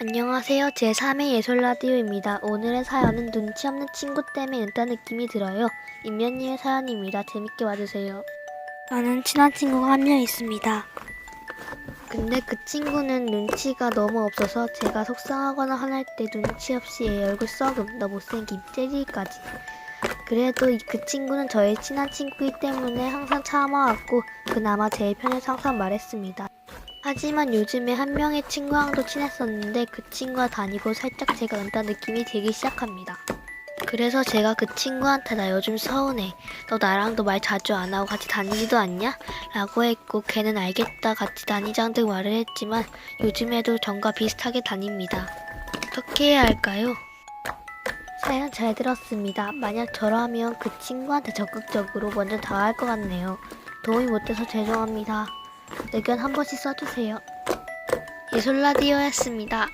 안녕하세요. 제3회 예솔라디오입니다. 오늘의 사연은 눈치 없는 친구 때문에 은따 느낌이 들어요. 임면님의 사연입니다. 재밌게 봐주세요. 저는 친한 친구가 한 명 있습니다. 근데 그 친구는 눈치가 너무 없어서 제가 속상하거나 화날 때 눈치 없이 얘 얼굴 썩음, 너 못생김, 째리기까지. 그래도 이- 그 친구는 저의 친한 친구이기 때문에 항상 참아왔고 그나마 제 편에서 항상 말했습니다. 하지만 요즘에 한 명의 친구랑 도 친했었는데 그 친구가 다니고 살짝 제가 은따 느낌이 들기 시작합니다. 그래서 제가 그 친구한테 나 요즘 서운해. 너 나랑도 말 자주 안 하고 같이 다니지도 않냐? 라고 했고 걔는 알겠다 같이 다니자 등 말을 했지만 요즘에도 전과 비슷하게 다닙니다. 어떻게 해야 할까요? 사연 잘 들었습니다. 만약 저라면 그 친구한테 적극적으로 먼저 다가갈 것 같네요. 도움이 못돼서 죄송합니다. 의견 한 번씩 써주세요. 예솔라디오였습니다.